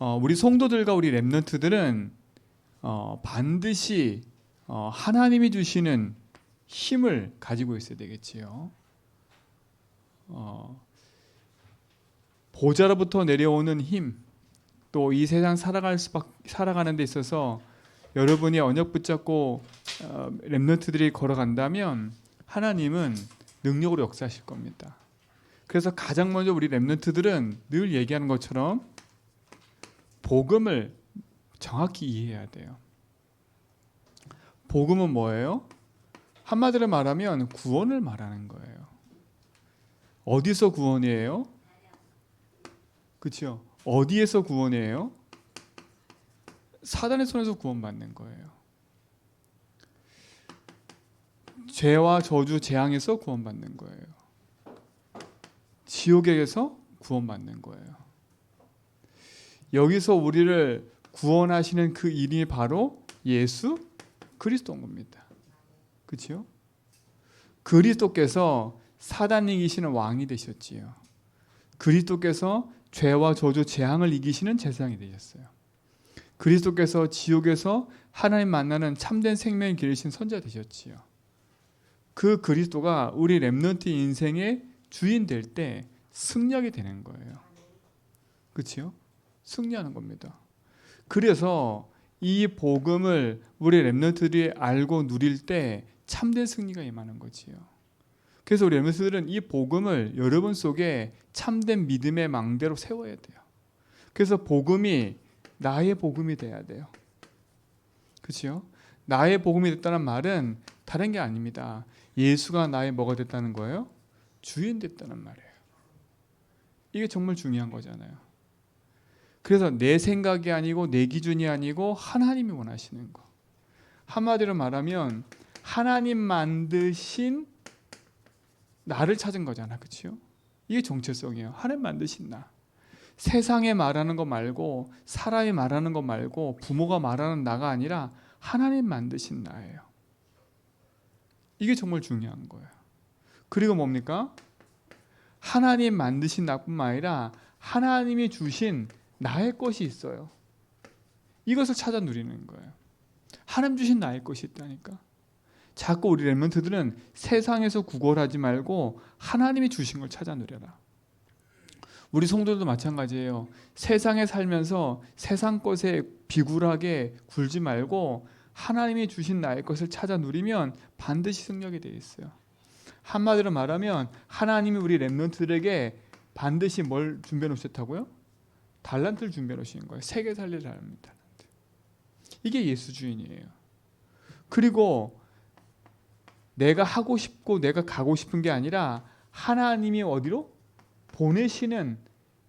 어, 우리 성도들과 우리 렘넌트들은 어, 반드시 어, 하나님이 주시는 힘을 가지고 있어야 되겠지요. 어, 보좌로부터 내려오는 힘, 또 이 세상 살아갈 수밖 살아가는 데 있어서 여러분이 언약 붙잡고 어, 렘넌트들이 걸어간다면 하나님은 능력으로 역사하실 겁니다. 그래서 가장 먼저 우리 렘넌트들은 늘 얘기하는 것처럼 복음을 정확히 이해해야 돼요. 복음은 뭐예요? 한마디로 말하면 구원을 말하는 거예요. 어디서 구원이에요? 그렇죠? 어디에서 구원이에요? 사단의 손에서 구원받는 거예요. 죄와 저주 재앙에서 구원받는 거예요. 지옥에서 구원받는 거예요. 여기서 우리를 구원하시는 그 이름이 바로 예수 그리스도인 겁니다. 그렇죠? 그리스도께서 사단 이기시는 왕이 되셨지요. 그리스도께서 죄와 저주 재앙을 이기시는 제사장이 되셨어요. 그리스도께서 지옥에서 하나님 만나는 참된 생명을 기르신 선자 되셨지요. 그 그리스도가 우리 렘넌트 인생의 주인 될 때 승리하게 되는 거예요. 그렇죠? 승리하는 겁니다. 그래서 이 복음을 우리 렘넌트들이 알고 누릴 때 참된 승리가 임하는 거지요. 그래서 우리 렘넌트들은 이 복음을 여러분 속에 참된 믿음의 망대로 세워야 돼요. 그래서 복음이 나의 복음이 돼야 돼요. 그렇죠? 나의 복음이 됐다는 말은 다른 게 아닙니다. 예수가 나의 뭐가 됐다는 거예요? 주인 됐다는 말이에요. 이게 정말 중요한 거잖아요. 그래서 내 생각이 아니고 내 기준이 아니고 하나님이 원하시는 거. 한마디로 말하면 하나님 만드신 나를 찾은 거잖아. 그렇죠? 이게 정체성이에요. 하나님 만드신 나. 세상에 말하는 거 말고 사람이 말하는 거 말고 부모가 말하는 나가 아니라 하나님 만드신 나예요. 이게 정말 중요한 거예요. 그리고 뭡니까? 하나님 만드신 나뿐만 아니라 하나님이 주신 나의 것이 있어요. 이것을 찾아 누리는 거예요. 하나님 주신 나의 것이 있다니까. 자꾸 우리 렘런트들은 세상에서 구걸하지 말고 하나님이 주신 걸 찾아 누려라. 우리 성도들도 마찬가지예요. 세상에 살면서 세상 것에 비굴하게 굴지 말고 하나님이 주신 나의 것을 찾아 누리면 반드시 승리하게 되어 있어요. 한마디로 말하면 하나님이 우리 렘넌트들에게 반드시 뭘 준비해 놓으셨다고요? 달란트를 준비해 놓으신 거예요. 세계 살릴 달란트. 이게 예수 주인이에요. 그리고 내가 하고 싶고 내가 가고 싶은 게 아니라 하나님이 어디로 보내시는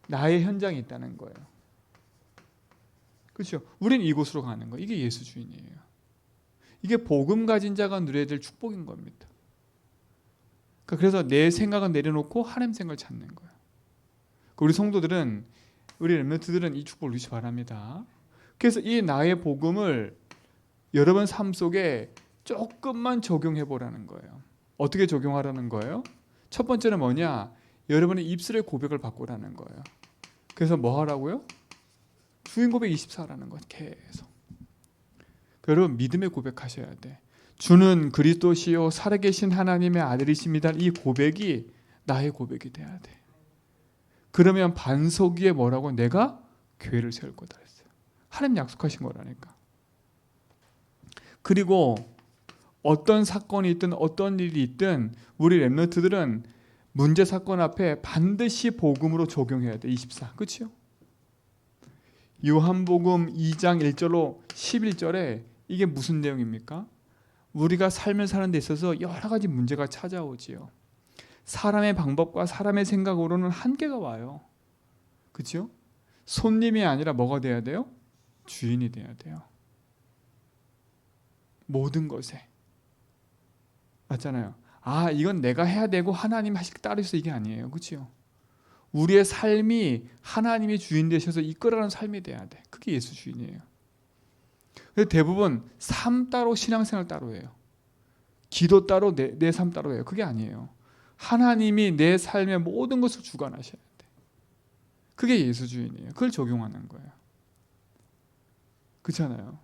나의 현장이 있다는 거예요. 그렇죠? 우리는 이곳으로 가는 거. 이게 예수 주인이에요. 이게 복음 가진 자가 누려야 될 축복인 겁니다. 그러니까 그래서 내 생각은 내려놓고 하나님 생각을 찾는 거예요. 우리 성도들은 우리 렘넌트들은 이 축복을 누리시 바랍니다. 그래서 이 나의 복음을 여러분 삶 속에 조금만 적용해 보라는 거예요. 어떻게 적용하라는 거예요? 첫 번째는 뭐냐? 여러분의 입술의 고백을 바꾸라는 거예요. 그래서 뭐 하라고요? 주인 고백 24라는 거 계속. 여러분 믿음의 고백하셔야 돼. 주는 그리스도시요 살아계신 하나님의 아들이십니다. 이 고백이 나의 고백이 돼야 돼. 그러면 반석 위에 뭐라고 내가 교회를 세울 거다 했어요. 하나님 약속하신 거라니까. 그리고 어떤 사건이 있든 어떤 일이 있든 우리 렘너트들은 문제 사건 앞에 반드시 복음으로 적용해야 돼. 24. 그렇죠? 요한복음 2장 1절로 11절에 이게 무슨 내용입니까? 우리가 삶을 사는 데 있어서 여러 가지 문제가 찾아오지요. 사람의 방법과 사람의 생각으로는 한계가 와요. 그렇죠? 손님이 아니라 뭐가 돼야 돼요? 주인이 돼야 돼요. 모든 것에. 맞잖아요. 아, 이건 내가 해야 되고 하나님 하실 따르서 이게 아니에요. 그렇죠? 우리의 삶이 하나님이 주인 되셔서 이끌어가는 삶이 돼야 돼. 그게 예수 주인이에요. 근데 대부분 삶 따로 신앙생활 따로 해요. 기도 따로 내 삶 따로 해요. 그게 아니에요. 하나님이 내 삶의 모든 것을 주관하셔야 돼. 그게 예수 주인이에요. 그걸 적용하는 거예요. 그렇잖아요.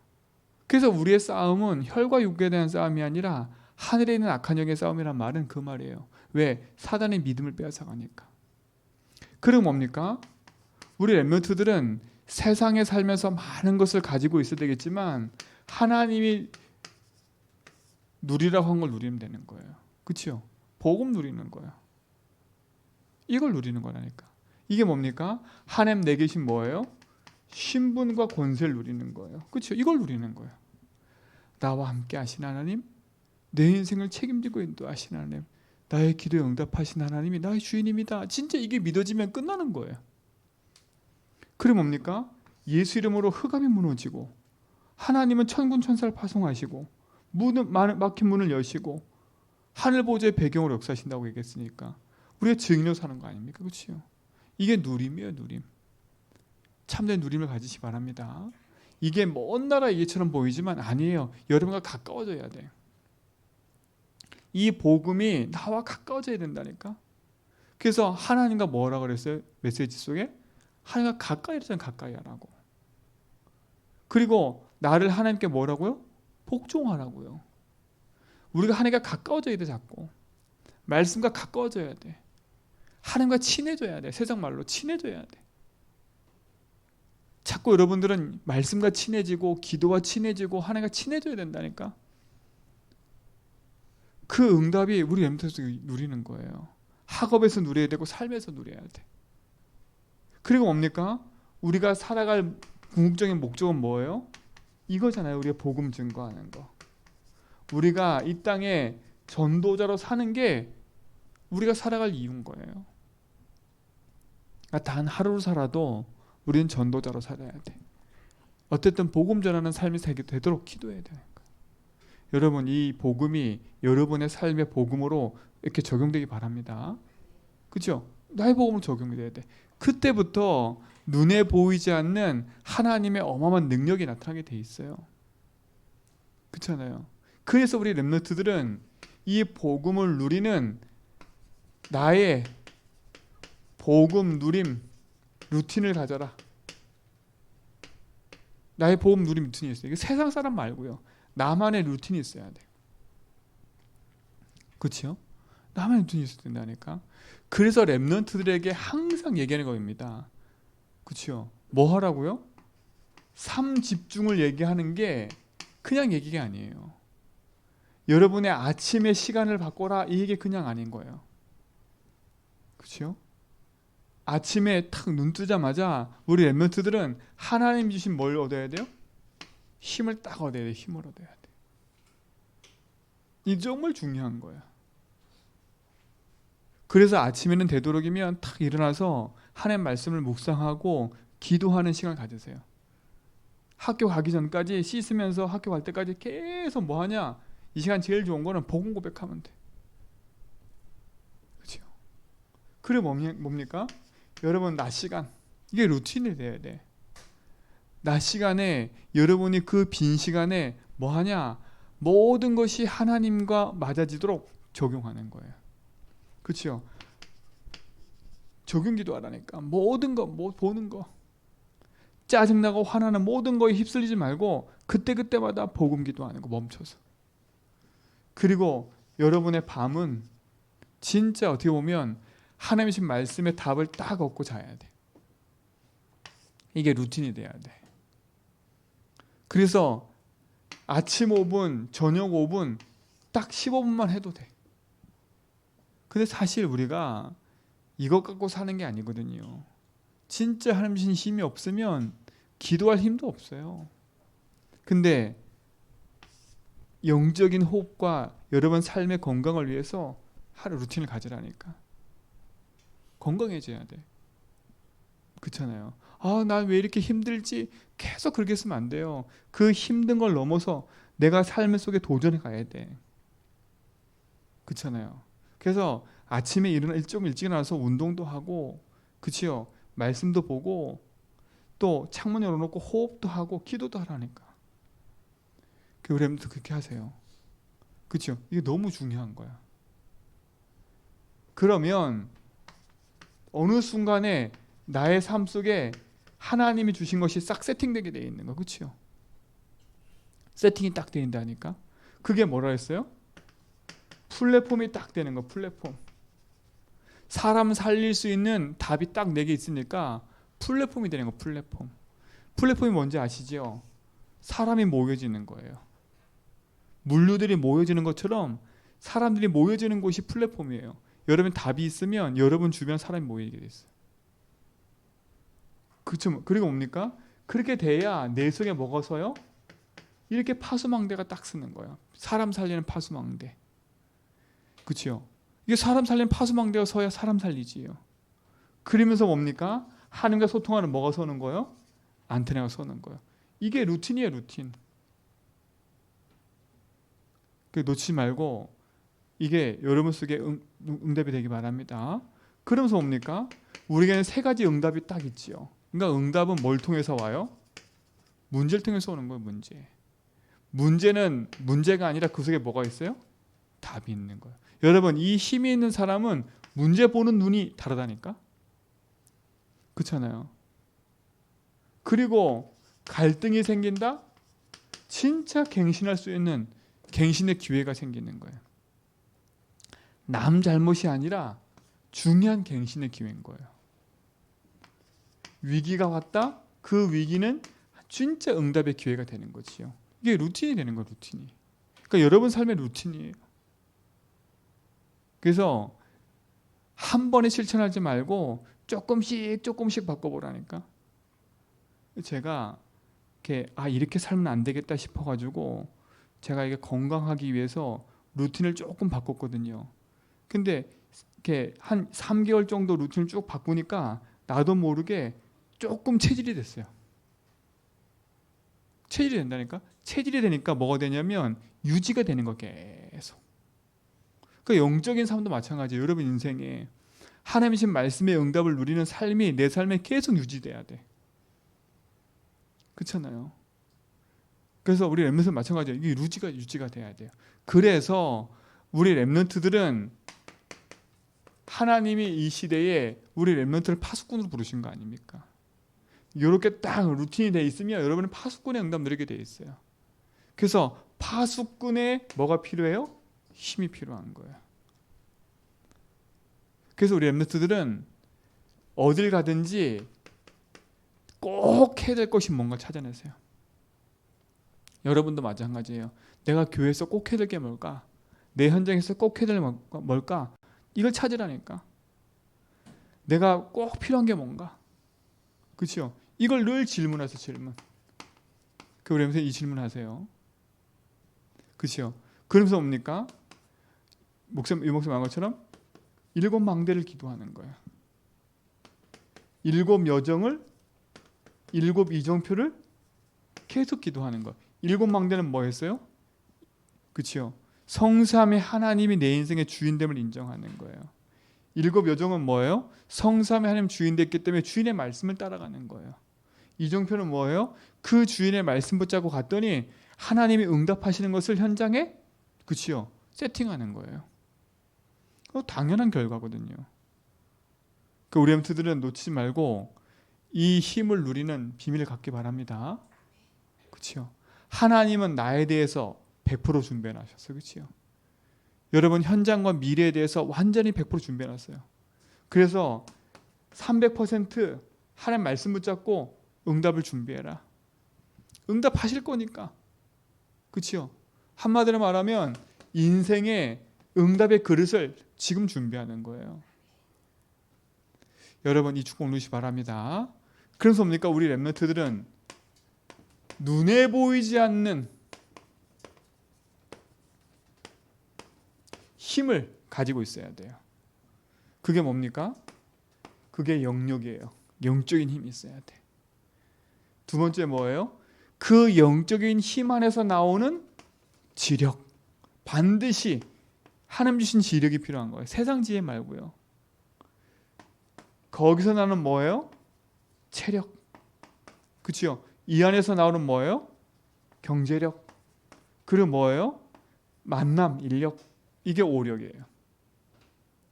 그래서 우리의 싸움은 혈과 육에 대한 싸움이 아니라 하늘에 있는 악한 영의 싸움이란 말은 그 말이에요. 왜? 사단의 믿음을 빼앗아가니까. 그럼 뭡니까? 우리 랩런트들은 세상에 살면서 많은 것을 가지고 있어야 되겠지만 하나님이 누리라고 한 걸 누리면 되는 거예요. 그렇죠? 복음 누리는 거예요. 이걸 누리는 거라니까. 이게 뭡니까? 하나님 내 계신 뭐예요? 신분과 권세를 누리는 거예요. 그렇죠? 이걸 누리는 거예요. 나와 함께 하신 하나님, 내 인생을 책임지고 인도하신 하나님, 나의 기도에 응답하신 하나님이 나의 주인입니다. 진짜 이게 믿어지면 끝나는 거예요. 그래 뭡니까? 예수 이름으로 흑암이 무너지고 하나님은 천군 천사를 파송하시고 문을 막힌 문을 여시고 하늘 보좌의 배경으로 역사하신다고 얘기했으니까 우리가 증인으로 사는 거 아닙니까? 그렇죠? 이게 누림이에요, 누림. 참된 누림을 가지시 바랍니다. 이게 먼 나라 얘기처럼 보이지만 아니에요. 여러분과 가까워져야 돼. 이 복음이 나와 가까워져야 된다니까. 그래서 하나님과 뭐라 그랬어요? 메시지 속에 하나님과 가까이 하잖아요. 가까이 하라고. 그리고 나를 하나님께 뭐라고요? 복종하라고요. 우리가 하나님과 가까워져야 돼 자꾸. 말씀과 가까워져야 돼. 하나님과 친해져야 돼. 세상 말로 친해져야 돼. 자꾸 여러분들은 말씀과 친해지고 기도와 친해지고 하나님과 친해져야 된다니까. 그 응답이 우리 엠터에서 누리는 거예요. 학업에서 누려야 되고 삶에서 누려야 돼. 그리고 뭡니까? 우리가 살아갈 궁극적인 목적은 뭐예요? 이거잖아요. 우리가 복음 증거하는 거. 우리가 이 땅에 전도자로 사는 게 우리가 살아갈 이유인 거예요. 그러니까 단 하루 살아도 우리는 전도자로 살아야 돼. 어쨌든 복음 전하는 삶이 되도록 기도해야 되는. 여러분 이 복음이 여러분의 삶의 복음으로 이렇게 적용되기 바랍니다. 그죠? 나의 복음으로 적용돼야 돼. 그때부터 눈에 보이지 않는 하나님의 어마어마한 능력이 나타나게 돼 있어요. 그렇잖아요. 그래서 우리 렘너트들은 이 복음을 누리는 나의 복음 누림 루틴을 가져라. 나의 복음 누림 루틴이 있어요. 이게 세상 사람 말고요. 나만의 루틴이 있어야 돼. 그렇죠? 나만의 루틴이 있어야 된다니까. 그래서 렘넌트들에게 항상 얘기하는 겁니다. 그렇죠? 뭐 하라고요? 삶 집중을 얘기하는 게 그냥 얘기가 아니에요. 여러분의 아침의 시간을 바꿔라 이 얘기 그냥 아닌 거예요. 그렇죠? 아침에 탁 눈 뜨자마자 우리 랩런트들은 하나님 주신 뭘 얻어야 돼요? 힘을 딱 얻어야 돼. 힘을 얻어야 돼. 이 정말 중요한 거야. 그래서 아침에는 되도록이면 탁 일어나서 하나님 말씀을 묵상하고 기도하는 시간 가지세요. 학교 가기 전까지 씻으면서 학교 갈 때까지 계속 뭐 하냐? 이 시간 제일 좋은 거는 복음 고백하면 돼. 그렇죠? 그래 뭡니까? 여러분 낮 시간 이게 루틴이 돼야 돼. 낮 시간에 여러분이 그 빈 시간에 뭐 하냐? 모든 것이 하나님과 맞아지도록 적용하는 거예요. 그렇죠? 적용 기도 하라니까 모든 거, 뭐 보는 거 짜증나고 화나는 모든 거에 휩쓸리지 말고 그때 그때마다 복음 기도 하는 거 멈춰서 그리고 여러분의 밤은 진짜 어떻게 보면 하나님의 말씀의 답을 딱 얻고 자야 돼. 이게 루틴이 돼야 돼. 그래서 아침 5분, 저녁 5분 딱 15분만 해도 돼. 근데 사실 우리가 이것 갖고 사는 게 아니거든요. 진짜 하나님 신 힘이 없으면 기도할 힘도 없어요. 근데 영적인 호흡과 여러분 삶의 건강을 위해서 하루 루틴을 가지라니까. 건강해져야 돼. 그렇잖아요. 아, 난 왜 이렇게 힘들지? 계속 그렇게 쓰면 안 돼요. 그 힘든 걸 넘어서 내가 삶 속에 도전해 가야 돼. 그렇잖아요. 그래서 아침에 일어나 일찍 일찍 일어나서 운동도 하고, 그치요. 말씀도 보고, 또 창문 열어놓고 호흡도 하고 기도도 하라니까. 교회도 그렇게 하세요. 그렇죠? 이게 너무 중요한 거야. 그러면 어느 순간에 나의 삶 속에 하나님이 주신 것이 싹 세팅되게 돼 있는 거, 그렇죠? 세팅이 딱 된다니까. 그게 뭐라 했어요? 플랫폼이 딱 되는 거. 플랫폼. 사람 살릴 수 있는 답이 딱네개 있으니까 플랫폼이 되는 거. 플랫폼. 플랫폼이 뭔지 아시죠? 사람이 모여지는 거예요. 물류들이 모여지는 것처럼 사람들이 모여지는 곳이 플랫폼이에요. 여러분 답이 있으면 여러분 주변 사람이 모이게 됐어요. 그렇죠. 그리고 뭡니까? 그렇게 돼야 내 속에 먹어서요. 이렇게 파수망대가 딱 쓰는 거예요. 사람 살리는 파수망대. 그렇죠. 이게 사람 살리는 파수망대가 서야 사람 살리지요. 그러면서 뭡니까? 하나님과 소통하는 뭐가 서는 거예요? 안테나가 서는 거예요. 이게 루틴이에요, 루틴. 그 놓치지 말고 이게 여러분 속에 응, 응답이 되기 바랍니다. 그러면서 뭡니까? 우리에게는 세 가지 응답이 딱 있지요. 그러니까 응답은 뭘 통해서 와요? 문제를 통해서 오는 거예요, 문제. 문제는 문제가 아니라 그 속에 뭐가 있어요? 답이 있는 거예요. 여러분, 이 힘이 있는 사람은 문제 보는 눈이 다르다니까? 그렇잖아요. 그리고 갈등이 생긴다? 진짜 갱신할 수 있는 갱신의 기회가 생기는 거예요. 남 잘못이 아니라 중요한 갱신의 기회인 거예요. 위기가 왔다? 그 위기는 진짜 응답의 기회가 되는 거지요. 이게 루틴이 되는 거예요, 루틴이. 그러니까 여러분 삶의 루틴이에요. 그래서 한 번에 실천하지 말고 조금씩 조금씩 바꿔보라니까. 제가 이렇게 아 이렇게 살면 안 되겠다 싶어가지고 제가 이게 건강하기 위해서 루틴을 조금 바꿨거든요. 근데 이렇게 한 3개월 정도 루틴을 쭉 바꾸니까 나도 모르게 조금 체질이 됐어요. 체질이 된다니까? 체질이 되니까 뭐가 되냐면 유지가 되는 거 계속. 그 영적인 삶도 마찬가지예요. 여러분 인생에 하나님이신 말씀의 응답을 누리는 삶이 내 삶에 계속 유지돼야 돼. 그렇잖아요. 그래서 우리 랩런트 마찬가지예요. 이게 유지가 유지가 돼야 돼요. 그래서 우리 랩런트들은 하나님이 이 시대에 우리 랩런트를 파수꾼으로 부르신 거 아닙니까? 이렇게 딱 루틴이 돼 있으면 여러분은 파수꾼의 응답 누리게 돼 있어요. 그래서 파수꾼의 뭐가 필요해요? 힘이 필요한 거예요. 그래서 우리 랩런트들은 어딜 가든지 꼭 해야 될 것이 뭔가 찾아내세요. 여러분도 마찬가지예요. 내가 교회에서 꼭 해야 될 게 뭘까? 내 현장에서 꼭 해야 될게 뭘까? 이걸 찾으라니까. 내가 꼭 필요한 게 뭔가? 그렇죠? 이걸 늘 질문하세요. 질문. 그 그러면서 이 질문하세요. 그렇죠? 그러면서 뭡니까? 목사님 이 목사님 한 것처럼 일곱 망대를 기도하는 거예요. 일곱 여정을 일곱 이정표를 계속 기도하는 거. 일곱 망대는 뭐였어요? 그렇죠? 성삼의 하나님이 내 인생의 주인됨을 인정하는 거예요. 일곱 여정은 뭐예요? 성삼의 하나님 주인 됐기 때문에 주인의 말씀을 따라가는 거예요. 이정표는 뭐예요? 그 주인의 말씀 붙잡고 갔더니 하나님이 응답하시는 것을 현장에 그치요 세팅하는 거예요. 그 당연한 결과거든요. 그 우리 엠트들은 놓치지 말고 이 힘을 누리는 비밀을 갖기 바랍니다. 그렇죠? 하나님은 나에 대해서 100% 준비해 놨었어요. 그렇죠? 여러분 현장과 미래에 대해서 완전히 100% 준비해 놨어요. 그래서 300% 하나님 말씀 붙잡고 응답을 준비해라. 응답하실 거니까. 그렇죠? 한마디로 말하면 인생의 응답의 그릇을 지금 준비하는 거예요. 여러분 이 축복 누시 바랍니다. 그래서 뭡니까? 우리 랩런트들은 눈에 보이지 않는 힘을 가지고 있어야 돼요. 그게 뭡니까? 그게 영역이에요. 영적인 힘이 있어야 돼. 두 번째 뭐예요? 그 영적인 힘 안에서 나오는 지력. 반드시 하나님 주신 지력이 필요한 거예요. 세상 지혜 말고요. 거기서 나는 뭐예요? 체력. 그치요? 이 안에서 나오는 뭐예요? 경제력. 그리고 뭐예요? 만남, 인력. 이게 오력이에요.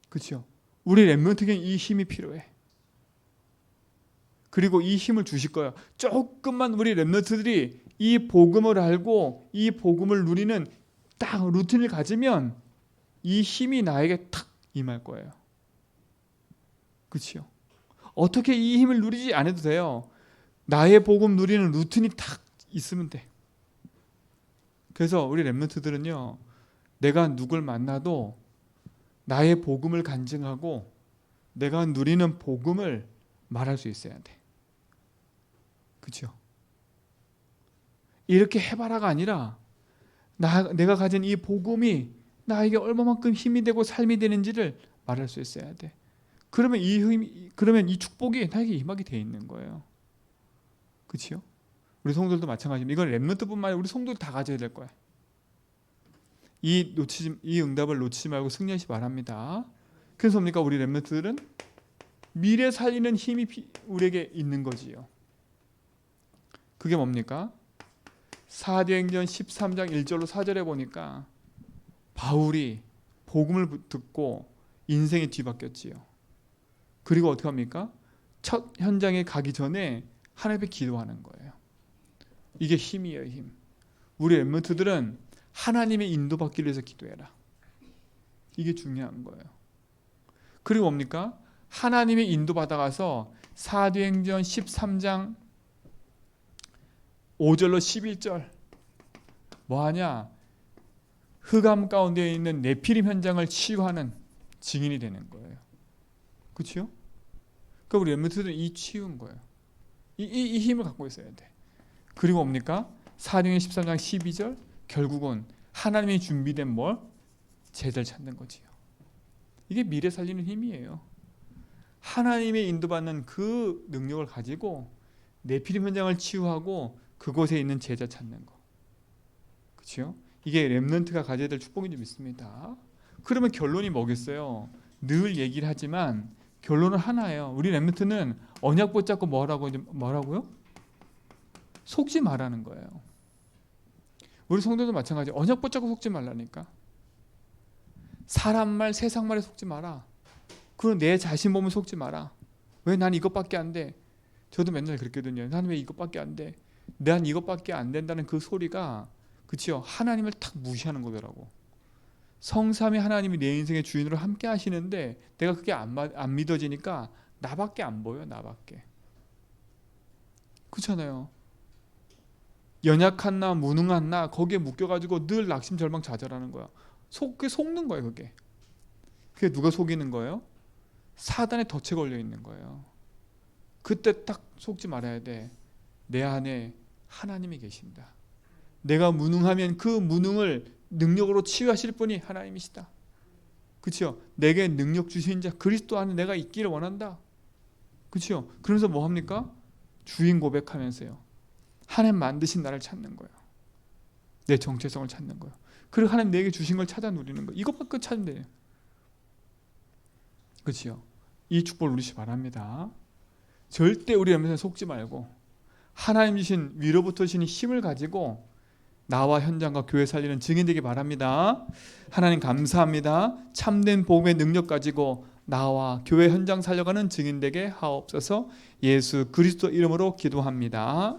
그치요? 우리 랩런트에게 이 힘이 필요해. 그리고 이 힘을 주실 거예요. 조금만 우리 렘너트들이 이 복음을 알고 이 복음을 누리는 딱 루틴을 가지면 이 힘이 나에게 탁 임할 거예요. 그렇죠? 어떻게 이 힘을 누리지 않아도 돼요. 나의 복음 누리는 루틴이 탁 있으면 돼. 그래서 우리 렘넌트들은요. 내가 누굴 만나도 나의 복음을 간증하고 내가 누리는 복음을 말할 수 있어야 돼. 그렇죠? 이렇게 해봐라가 아니라 나, 내가 가진 이 복음이 나에게 얼마만큼 힘이 되고 삶이 되는지를 말할 수 있어야 돼. 그러면 이 힘, 그러면 이 축복이 나에게 임하게 돼 있는 거예요. 그렇죠? 우리 성도들도 마찬가지입니다. 이건 렘넌트뿐만 아니라 우리 성도들 다 가져야 될 거야. 이 놓치지 이 응답을 놓치지 말고 승리하시 바랍니다. 그래서 뭡니까 우리 렘넌트들은 미래 살리는 힘이 피- 우리에게 있는 거지요. 그게 뭡니까? 사도행전 13장 1절로 4절에 보니까 바울이 복음을 부- 듣고 인생이 뒤바뀌었지요. 그리고 어떻게 합니까? 첫 현장에 가기 전에 하나님께 기도하는 거예요. 이게 힘이에요, 힘. 우리 엠먼트들은 하나님의 인도받기 위해서 기도해라. 이게 중요한 거예요. 그리고 뭡니까? 하나님의 인도받아가서 사도행전 13장 5절로 11절 뭐하냐? 흑암 가운데 있는 네피림 현장을 치유하는 증인이 되는 거예요. 그렇죠? 그러니까 우리 엠먼트들은 이 치유인 거예요. 이, 이, 이 힘을 갖고 있어야 돼. 그리고 뭡니까? 사도행전 13장 12절 결국은 하나님이 준비된 뭘 제자를 찾는 거지요. 이게 미래 살리는 힘이에요. 하나님의 인도받는 그 능력을 가지고 네피림 현장을 치유하고 그곳에 있는 제자 찾는 거. 그렇죠? 이게 렘넌트가 가져야 될 축복인 줄 믿습니다. 그러면 결론이 뭐겠어요? 늘 얘기를 하지만 결론은 하나예요. 우리 렘넌트는 언약 붙잡고 뭐라고 뭐라고요? 속지 말라는 거예요. 우리 성도도 마찬가지. 언약 붙잡고 속지 말라니까. 사람 말, 세상 말에 속지 마라. 그리고 내 자신 보면 속지 마라. 왜 난 이것밖에 안 돼? 저도 맨날 그랬거든요. 난 왜 이것밖에 안 돼? 난 이것밖에 안 된다는 그 소리가 그치요? 하나님을 탁 무시하는 거더라고. 성삼위 하나님이 내 인생의 주인으로 함께 하시는데 내가 그게 안, 마- 안 믿어지니까 나밖에 안 보여 나밖에. 그렇잖아요. 연약한 나 무능한 나 거기에 묶여가지고 늘 낙심 절망 좌절하는 거야. 속 그게 속는 거예요 그게. 그게 누가 속이는 거예요? 사단의 덫에 걸려 있는 거예요. 그때 딱 속지 말아야 돼. 내 안에 하나님이 계신다. 내가 무능하면 그 무능을 능력으로 치유하실 분이 하나님이시다. 그렇죠? 내게 능력 주신 자 그리스도 안에 내가 있기를 원한다. 그렇죠? 그러면서 뭐 합니까? 주인 고백하면서요. 하나님 만드신 나를 찾는 거예요. 내 정체성을 찾는 거예요. 그리고 하나님 내게 주신 걸 찾아 누리는 거. 이것밖에 찾으면. 그렇죠? 이 축복을 누리시 바랍니다. 절대 우리 염려에 속지 말고 하나님 주신 위로부터 주신 힘을 가지고 나와 현장과 교회 살리는 증인 되기 바랍니다. 하나님 감사합니다. 참된 복음의 능력 가지고 나와 교회 현장 살려가는 증인 되게 하옵소서. 예수 그리스도 이름으로 기도합니다.